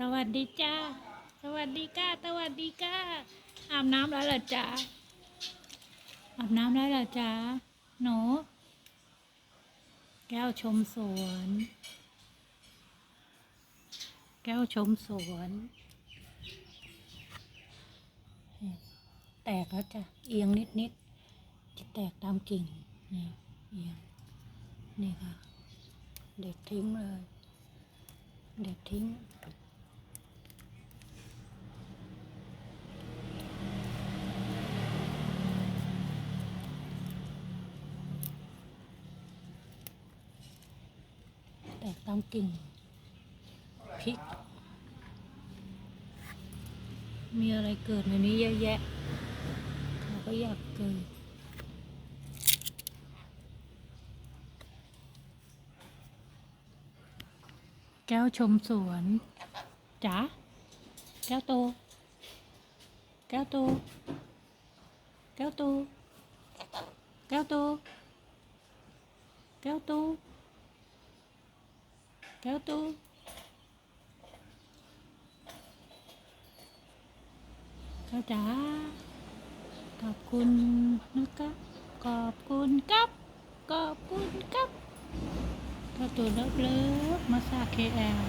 สวัสดีจ้า สวัสดีก้า สวัสดีก้า อาบน้ำแล้วเหรอจ้าอาบน้ำแล้วเหรอจ้าหนูแก้วชมสวน แก้วชมสวน แตกแล้วจ้ะ เอียงนิดนิดจะแตกตามกิ่งนี่เอียง นี่ค่ะ เด็ดทิ้งเลย เด็ดทิ้ง แตกตามกิ่งพริก มีอะไรเกิดในนี้เยอะแยะเขาก็อยากเกิดแก้วชมสวนจ๋าแก้วโต แก้วโต แก้วโต แก้วโต แก้วโต แก้วโตแก้าจ๋าขอบคุณนะคะขอบคุณครับ ขอบคุณครับเขาตัวเลิฟเลิฟมาซาเคแอล